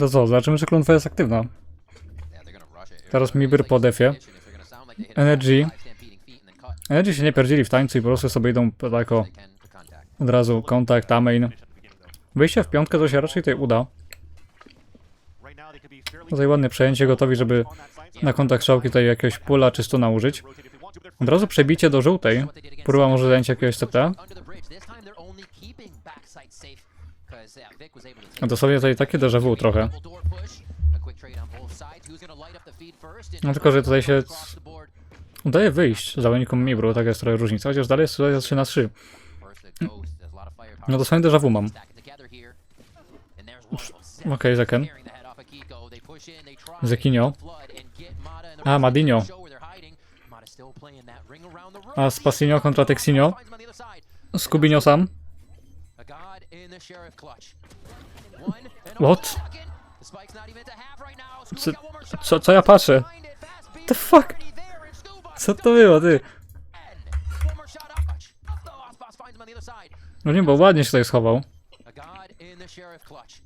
To co, zobaczymy, czy klątwa jest aktywna. Teraz Mibir po defie. Energy. Energy się nie pierdzili w tańcu i po prostu sobie idą tako od razu kontakt, main. Wyjście w piątkę to się raczej tutaj uda. Tutaj ładne przejęcie, gotowi, żeby na kontakt szałki tutaj jakiegoś pula czy stuna użyć. Od razu przebicie do żółtej. Próba może zająć jakiegoś CT. A dosłownie tutaj takie déjà vu trochę. No tylko, że tutaj się udaje wyjść zawodnikom Mibru, tak jest trochę różnica, chociaż dalej jest sytuacja 3 na 3. No dosłownie déjà vu mam. Okej, Zeken. Zekinio. A, Madinho. A Spasinio kontra Texinio. Skubinio sam. What? Co, co, co ja patrzę? The fuck? Co to było, ty? No nie, bo ładnie się tutaj schował. A god in the sheriff clutch.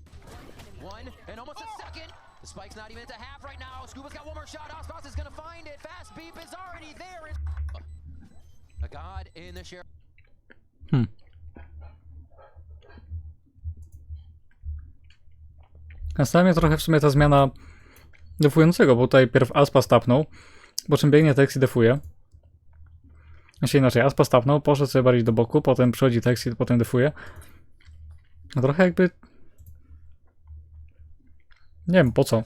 One and almost a second. The spike's not even at the half right now. Scuba's got one more shot. Ospas is gonna find it. Fast beep is already there. A god in the sheriff. Zastanawia mnie trochę w sumie ta zmiana defującego, bo tutaj pierw Aspa stapnął, po czym biegnie Tex i defuje. Znaczy inaczej, Aspa stapnął, poszedł sobie bardziej do boku, potem przychodzi Tex i potem defuje. No trochę jakby... Nie wiem, po co.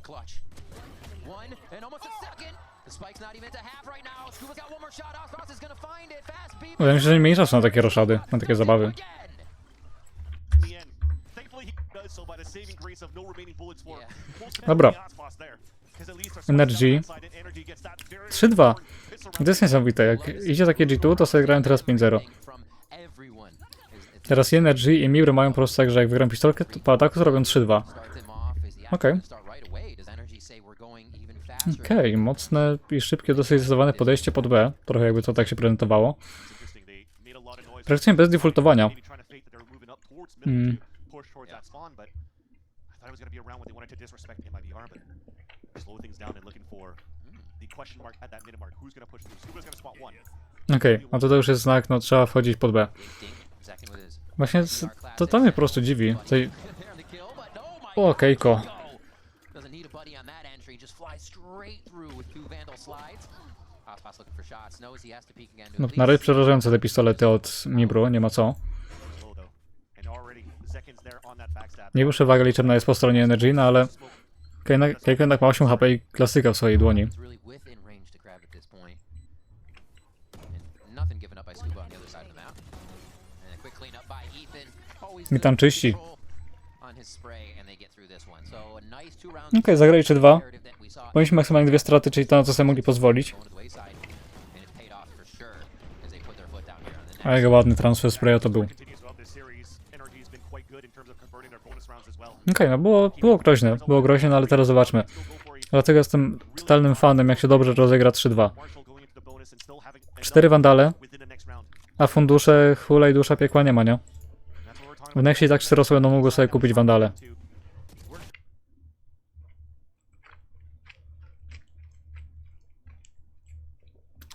Wydaje mi się, że nie mieli czasu na takie roszady, na takie zabawy. Dobra. Least there's Energy. some downside and Energy gets that very 3-2. important pistol round. To jest niesamowite, jak idzie takie G2, to sobie grają teraz 5-0. From everyone. Is- it's Teraz i Energy i Mibry mają po prostu tak, że jak wygram pistolkę, to po ataku zrobią 3-2. start them off. Is the action Okay. Okej, mocne i szybkie, dosyć zdecydowane podejście pod B. Trochę jakby to tak się prezentowało. Praktycznie bez defaultowania. Mm. Push towards that spawn, but I thought it was going to be a round when they wanted to disrespect the MIBR, but slow things down and looking for the question mark at that minute mark. Who's going to push through? Scuba's going to spot one. Okej, a to już jest znak, no trzeba wchodzić pod B. Właśnie z- to, to mnie po prostu dziwi. Tutaj, no, o, Keiko. No, na razie przerażające te pistolety od Mibru, nie ma co. Slow though. And already Zekin's there on that backstab. Nie przewagę liczebna jest po stronie Energy, no ale Keiko jednak ma 8 HP i klasyka w swojej dłoni. Mi tam czyści. Okej, zagrali 3-2. narrative that we saw Powinniśmy maksymalnie dwie straty, czyli to na co sobie mogli pozwolić. A jego ładny transfer sprayu to był. Okej, well. no było, było groźne, było groźne, no ale teraz zobaczmy. Dlatego jestem totalnym fanem, jak się dobrze rozegra 3-2. Marshall going into the bonus and still having enough Cztery wandale, a fundusze, hula i dusza piekła nie ma, nie? W Nexie i tak 4 osoby będą mogły sobie kupić wandale.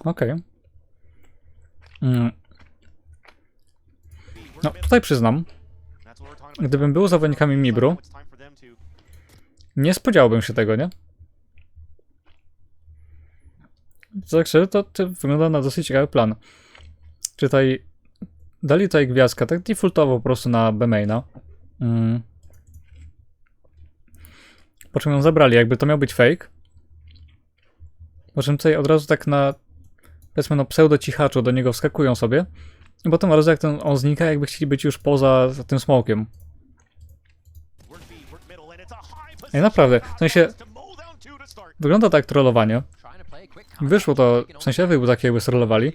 Okej. Mm. No, tutaj przyznam, gdybym był zawodnikami Mibru, nie spodziewałbym się tego, nie? Także to, to wygląda na dosyć ciekawy plan. Czy tutaj dali tutaj gwiazdkę, tak defaultowo po prostu na B-maina. Mm. Po czym ją zabrali, jakby to miał być fake. Po czym tutaj od razu tak na powiedzmy no pseudo cichaczu do niego wskakują sobie. Potem od razu jak ten, on znika, jakby chcieli być już poza tym smokiem. position. naprawdę, w sensie wygląda tak trollowanie. Wyszło to, w sensie był taki jakby strollowali,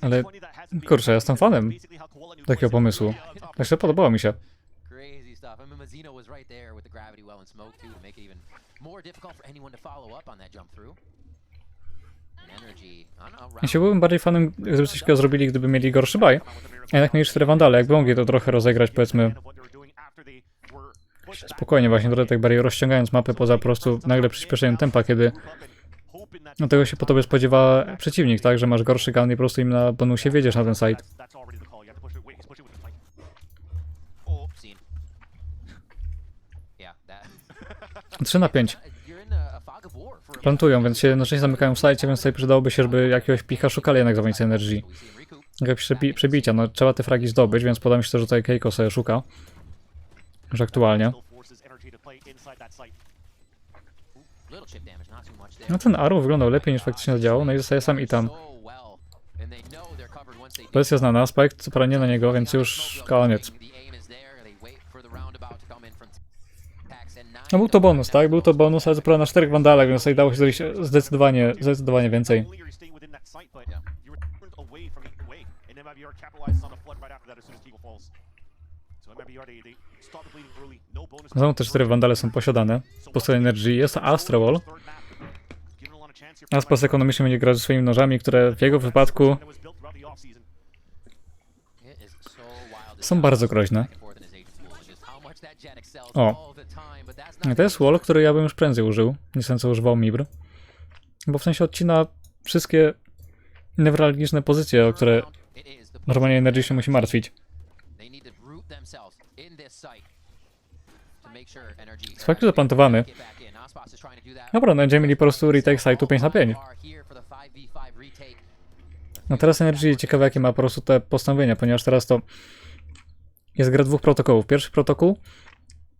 ale kurczę, jestem fanem takiego pomysłu. Także podobało mi się. Stuff. I mean, Mazzino was right there with the gravity well and smoke too to make it even more difficult for anyone to follow up on that jump through. And energy. I don't know. Ja się byłbym bardziej fanem, gdyby coś takiego zrobili, gdyby mieli gorszy baj. A jednak mieli cztery wandale, jakby mogli to trochę rozegrać, powiedzmy, spokojnie właśnie trochę tak bardziej rozciągając mapę poza po prostu nagle przyspieszeniem tempa, kiedy no tego się po tobie spodziewa przeciwnik, tak, że masz gorszy gun i po prostu im na bonusie wiedziesz na ten site. 3 na 5. Plantują, więc się jednocześnie zamykają w sajcie, więc tutaj przydałoby się, żeby jakiegoś pika szukali jednak za więcej energii. Jakieś przebi przebicia, no trzeba te fragi zdobyć, więc podoba mi się to, że tutaj Keiko sobie szuka. Że aktualnie. No ten Arrow wyglądał lepiej niż faktycznie zadziałał, no i zostaje sam they do. Pozycja znana, Spike co prawda nie na niego, więc już koniec. To No był to bonus, tak? Był to bonus, ale prawda na czterech wandalach, więc tutaj dało się zrobić zdecydowanie, zdecydowanie więcej. Znowu te cztery wandale są posiadane. Po stronie Energy jest Astro Wall. Aspas ekonomicznie będzie grał ze swoimi nożami, które w jego wypadku są bardzo groźne. O. to jest wall, który ja bym już prędzej użył, niż ten co używał Mibr. Bo w sensie odcina wszystkie newralgiczne pozycje, o które normalnie Energy się musi martwić. Energy. Spike zaplantowany. Dobra, no będziemy mieli po prostu retake site'u 5 na 5. Are here for the 5v5 retake. No teraz Energy ciekawe jakie ma po prostu te postanowienia, ponieważ teraz to jest gra dwóch protokołów. Pierwszy protokół,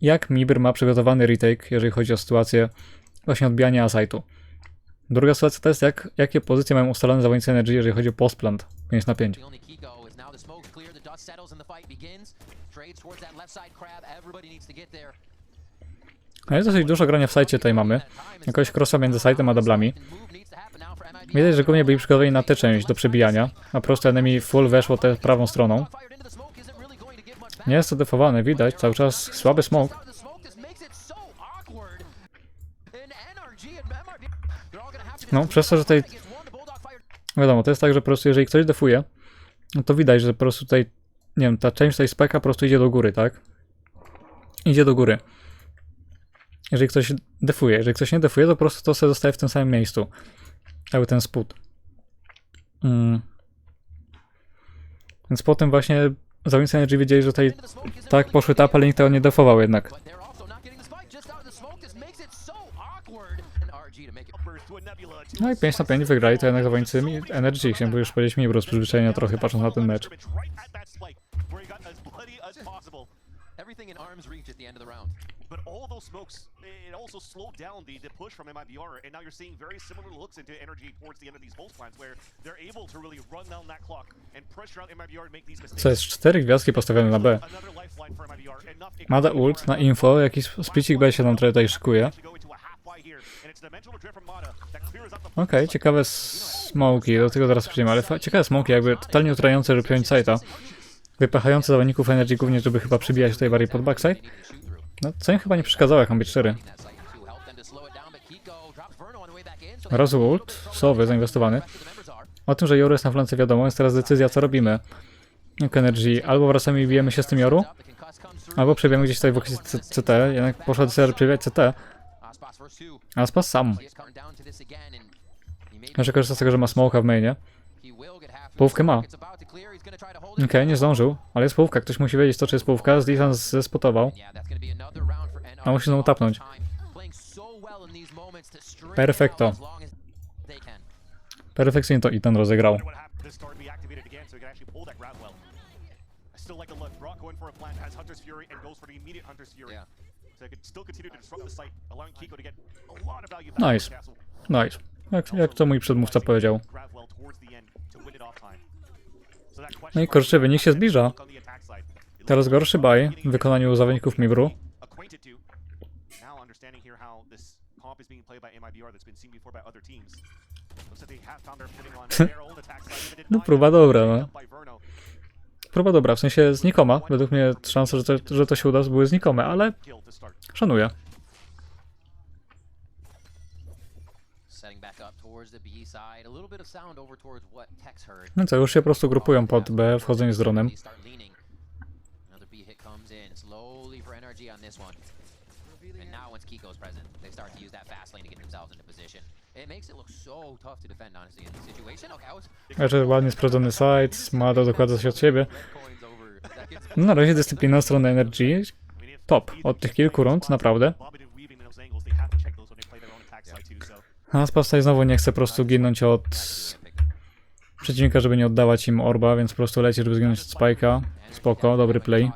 jak Mibr ma przygotowany retake, jeżeli chodzi o sytuację właśnie odbijania site'u. Druga sytuacja to jest jak, jakie pozycje mają ustalone zawodnicy Energy, jeżeli chodzi o postplant 5 na 5. The only Kiko is now the smoke's clear, the dust settles and the fight begins. Trades towards that left side crab. Everybody needs to get there. No jest dosyć dużo grania w sajcie tutaj mamy. Jakoś crossa między sajtem a dublami. Widać, że głównie byli przygotowani na tę część do przebijania, a po prostu enemy full weszło tę prawą stroną. Nie jest to defowane, widać, cały czas słaby to No, przez to, że tutaj Wiadomo, to jest tak, że po prostu jeżeli ktoś defuje, no to widać, że po prostu tutaj, nie wiem, ta część tej speka po prostu idzie do góry, tak? Idzie do góry. Jeżeli ktoś defuje, jeżeli ktoś nie defuje, to po prostu to sobie zostaje w tym samym miejscu. Cały ten spód. Mm. Więc potem właśnie zawodnicy Energy wiedzieli, że tutaj tak poszły tap, ale nikt tego nie defował jednak. No i 5 na 5 wygrali to jednak zawodnicy mi- Energy, chciałem już powiedzieć Mibru z przyzwyczajenia trochę patrząc na ten mecz. everything in arm's reach at the end of the round. But all those smokes, also slowed down the, the push from MIBR, and now you're seeing very similar looks into energy towards the end of these both plans, where they're able to really run down that clock and pressure out MIBR make these mistakes. Co jest cztery gwiazdki postawione na B. Mada ult na info, jakiś splicik B się nam trochę tutaj szykuje. Y Okej, okay, ciekawe smoki, do tego zaraz przyjdziemy, ale ciekawe smoki, jakby totalnie utrające, żeby piąć site'a. Wypychające zawodników energii głównie, żeby chyba przybijać tutaj bardziej pod backside. No, co im chyba nie przeszkadzało, jak mam być 4 of sowy zainwestowany. O tym, że Joru jest na flance wiadomo, jest teraz decyzja, co robimy. Energy, albo wracamy i bijemy się z tym Joru, albo przebiegamy gdzieś tutaj w CT, jednak poszła decyzja, przebiegać CT, Aspas sam. Jeszcze korzysta z tego, że ma smoka w mainie. Połówkę ma. Okej, nie zdążył, ale jest połówka, ktoś musi wiedzieć to, czy jest połówka, Zlisan zespotował. A musi znowu tapnąć. Playing Perfekcyjnie to rozegrał. I still like the look. Brock going for a plant, has Hunter's Fury, and goes for the immediate Hunter's Fury. Yeah. So they could still continue to disrupt the site, allowing Kiko to get a lot of value back Nice. Castle. Nice. Jak, jak to mój przedmówca powiedział. No i kurczę, wynik się zbliża. Teraz gorszy buy w wykonaniu zawodników Mibru. Now understanding here how this comp is being played by MIBR that's been seen before by other teams. No próba dobra, no. Próba dobra, w sensie znikoma. Według mnie szanse, że to, że to się uda, były znikome, ale szanuję. No co, już się po prostu grupują pod B, wchodzenie z dronem. And now once Kiko's present, they start to use that fast lane to get themselves into position. It makes it look so tough to defend, honestly, in this situation. Okay, I was Znaczy ładnie sprawdzony site, Mado dokłada się od siebie. No, na razie dyscyplina strony Energy. Top. Od tych kilku rund, naprawdę. to A Aspas tutaj znowu nie chce po prostu ginąć od przeciwnika, żeby nie oddawać im orba, więc po prostu leci, żeby zginąć od Spike'a. Spoko, dobry play.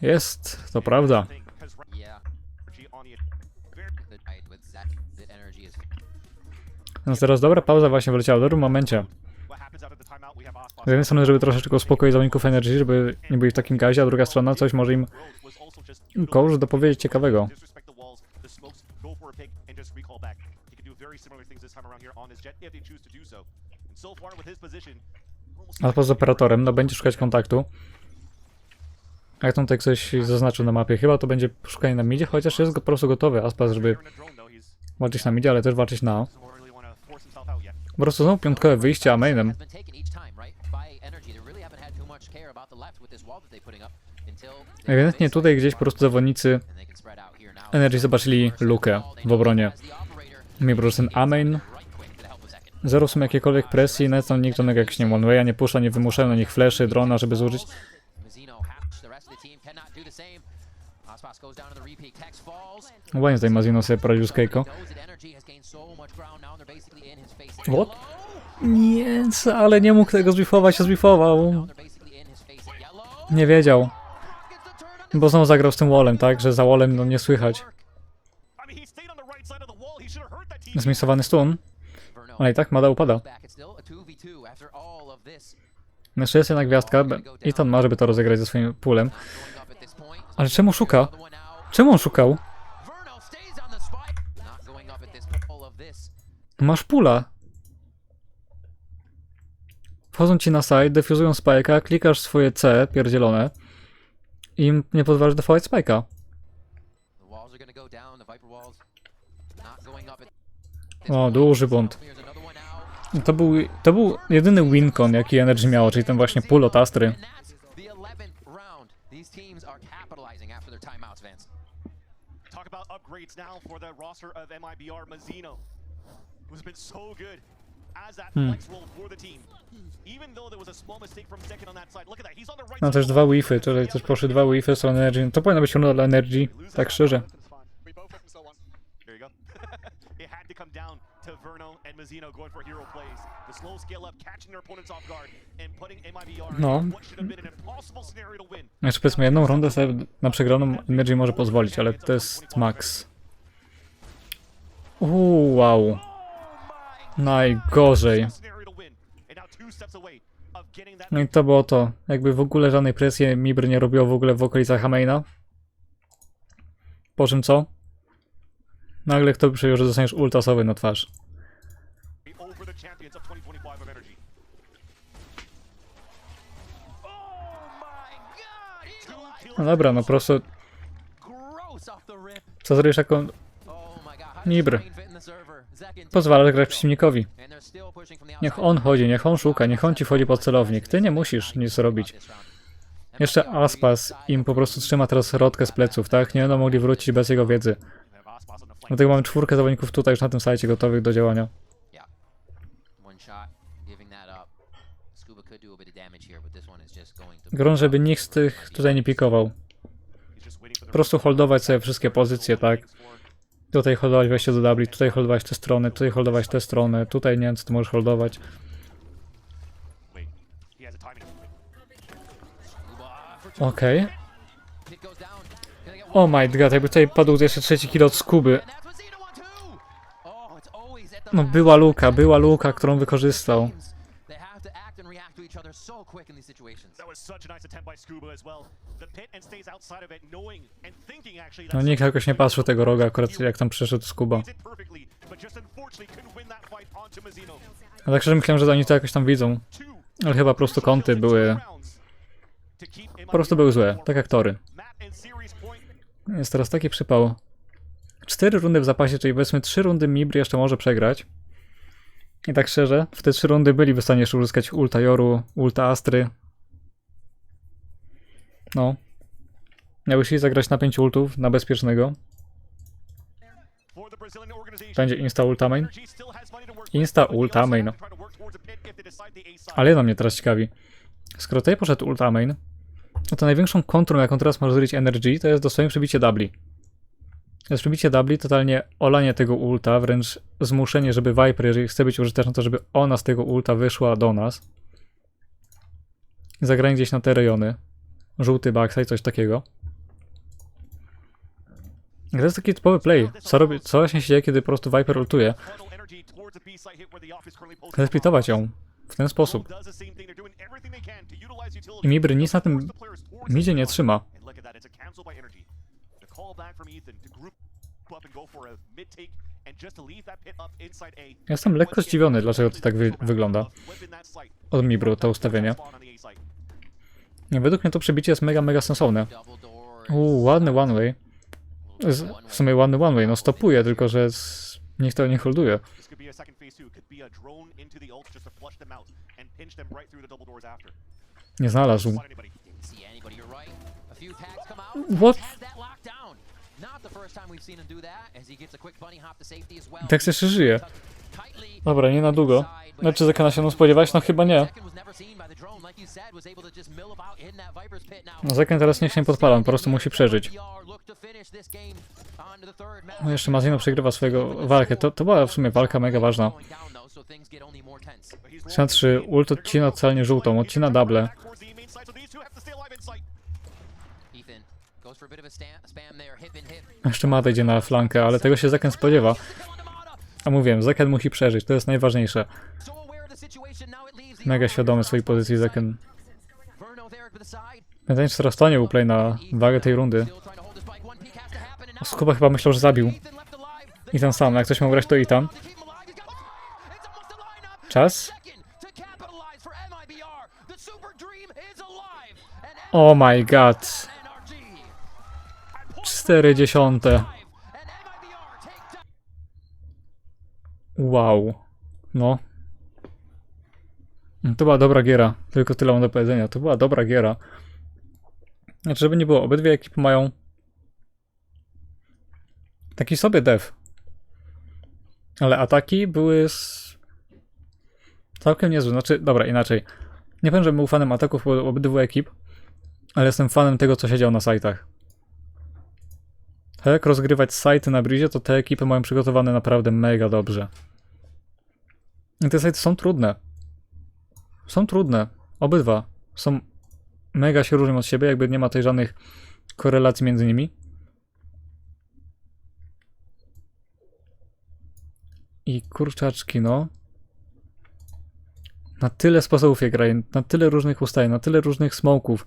Guys, the pressure's Więc teraz dobra pauza właśnie wyleciała w dobrym momencie. Z jednej strony, żeby troszeczkę uspokoić zawodników Energy, żeby nie byli w takim gazie, a druga strona coś może im kołż dopowiedzieć ciekawego. a poza operatorem, no będzie szukać kontaktu. Jak tam tutaj ktoś zaznaczył na mapie, chyba to będzie szukanie na midzie, chociaż jest go po prostu gotowy Aspas, żeby walczyć na midzie, ale też walczyć na. Po prostu znowu piątkowe wyjście, a mainem. Ewidentnie tutaj gdzieś po prostu zawodnicy. Energy zobaczyli lukę w obronie. Mi po prostu ten A-main. Zero są jakiejkolwiek presji, nawet tam nikt żadnego jakiegoś nie one nie puszcza, nie wymuszają na nich fleszy, drona, żeby zużyć. Ładnie tutaj Mazino sobie poradził z Keiko. What? Nie, ale nie mógł tego zbifować, się zbifował. Nie wiedział, bo znowu zagrał z tym wallem, tak, że za wallem no nie słychać. Zmisowany stun, ale i tak Mada upada. back. It's still a 2v2 after all of this. Jeszcze jest jedna gwiazdka i tam ma, żeby to rozegrać ze swoim pulem. Going up at this point. Ale czemu szuka? Czemu on szukał? Masz pula. Wchodzą ci na site, defuzują spike'a, klikasz swoje C pierdzielone i nie pozwalasz defować at O, duży błąd. To był, to był jedyny wincon, jaki Energy miało, czyli ten właśnie pull od Astry. Upgrades now for the roster of MIBR Mazzino, who's been so good as that Hmm. flex role for the team. Even though there was a small mistake from second on that side. Look at that. He's on the right No też dwa wify, tutaj też poszły dwa wify z Energy. To powinna być runda dla Energy, tak szczerze. We both from so on. There you go. it had to come down to Verno and Mazzino going for hero plays. The slow scale up, catching their opponents off guard, and putting MIBR No. in what should have been an impossible scenario to win. Jeszcze powiedzmy jedną rundę sobie na przegraną Energy może pozwolić, ale to jest max. Uuu, wow. Najgorzej. No i to było to. Jakby w ogóle żadnej presji Mibr nie robiło w ogóle w okolicach Amaina. Po czym co? Nagle kto przyjął, że dostaniesz ultasowy na twarz. over the champions of 2025 of energy. No dobra, no rip. co zrobisz jako Oh in pozwalasz grać przeciwnikowi. Niech on chodzi, niech on szuka, niech on ci wchodzi pod celownik. Ty nie musisz nic robić. Jeszcze Aspas im po prostu trzyma teraz rodkę z pleców, tak? Nie będą mogli wrócić bez jego wiedzy. Dlatego mamy czwórkę zawodników tutaj już na tym sajcie gotowych do działania. Grą, żeby nikt z tych tutaj nie pikował. Po prostu holdować sobie wszystkie pozycje, tak? Tutaj holdować wejście do W, tutaj holdować te strony, tutaj holdować te strony, tutaj nie wiem co tu możesz holdować. Okej. Get Oh my god, jakby tutaj padł jeszcze trzeci kill od Skuby. No była luka, była luka, którą wykorzystał. To each other so quick in these situations. That was such a nice attempt by Scuba as well. The pit and stays outside of it, knowing and thinking actually No nikt jakoś nie patrzył tego roga akurat jak tam przyszedł Skuba. reads it perfectly, but just unfortunately couldn't win that fight onto Mazzino. A tak szczerze myślałem, że oni to jakoś tam widzą. Ale chyba po prostu kąty były... Po prostu były złe, tak jak tory. Jest teraz taki przypał. Cztery rundy w zapasie, czyli powiedzmy trzy rundy Mibry jeszcze może przegrać. I tak szczerze, w te trzy rundy byliby w stanie jeszcze uzyskać ulta Joru, ulta Astry. No. Miałbyś jej zagrać na 5 ultów, na bezpiecznego. Będzie insta ulta main. Insta ulta main. side. Ale jedno mnie teraz ciekawi. Skoro tutaj poszedł ulta main, no to największą kontrą, jaką teraz może zrobić Energy, to jest dosłownie przebicie dubli. Przebicie dubli, totalnie olanie tego ulta, wręcz zmuszenie, żeby Viper, jeżeli chce być użyteczna, to żeby ona z tego ulta wyszła do nas. I Zagranie gdzieś na te rejony. Żółty backside, coś takiego. To jest taki typowy play. Co, robi, co właśnie się dzieje, kiedy po prostu Viper ultuje? Funnel energy towards a B site hit where the off is currently posted Chcę splitować ją w ten sposób. I Mibry nic na tym midzie nie trzyma. And look at that, it's a cancel by energy. The call back from Ethan to group up and go for a mid take and just to leave that pit up inside A. Jestem lekko zdziwiony, dlaczego to tak wy wygląda. Od Mibru to ustawienie. Nie, według mnie to przebicie jest mega, mega sensowne. Uuu, ładny one way. Z, w sumie ładny one way, no stopuje, tylko że z, niech to nie holduje. Nie znalazł. What? Well. Tak jeszcze żyje. Dobra, nie na długo. Znaczy, Zekana się mną spodziewać? No chyba nie. No Zekan teraz niech się nie podpala, on po prostu musi przeżyć. No jeszcze Mazino przegrywa swojego walkę. To, to była w sumie walka mega ważna. Going down, though, so things get only more tense. But he's Trzyma 3, ult odcina celnie żółtą, odcina double. Jeszcze Mata idzie na flankę, ale tego się Zekan spodziewa. A mówiłem, Zekan musi przeżyć, to jest najważniejsze. Mega świadomy swojej pozycji side. Pytanie, czy teraz to nie był play na wagę tej rundy. Skuba chyba myślał, że zabił. I ten sam, jak ktoś miał grać, to i tam. Czas? Oh my god. NRG. 40. And MIBR take down. Wow. No. To była dobra giera. Tylko tyle mam do powiedzenia. To była dobra giera. Znaczy, żeby nie było, obydwie ekipy mają taki sobie dev. Ale ataki były z... całkiem niezłe. Znaczy, dobra, inaczej. Nie powiem, że był fanem ataków obydwu ekip, ale jestem fanem tego, co się działo na sajtach. Jak rozgrywać sajty na Brizie, to te ekipy mają przygotowane naprawdę mega dobrze. I te sajty są trudne. Są trudne. Obydwa. Są mega się różnią od siebie, jakby nie ma tutaj żadnych korelacji między nimi. I kurczaczki, no. Na tyle sposobów je grają, na tyle różnych ustaleń, na tyle różnych smoków.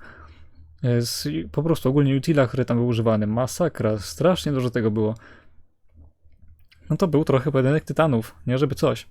E, Z, po prostu ogólnie utila, który tam był używany. Masakra, strasznie dużo tego było. No to był trochę pojedynek tytanów, nie żeby coś.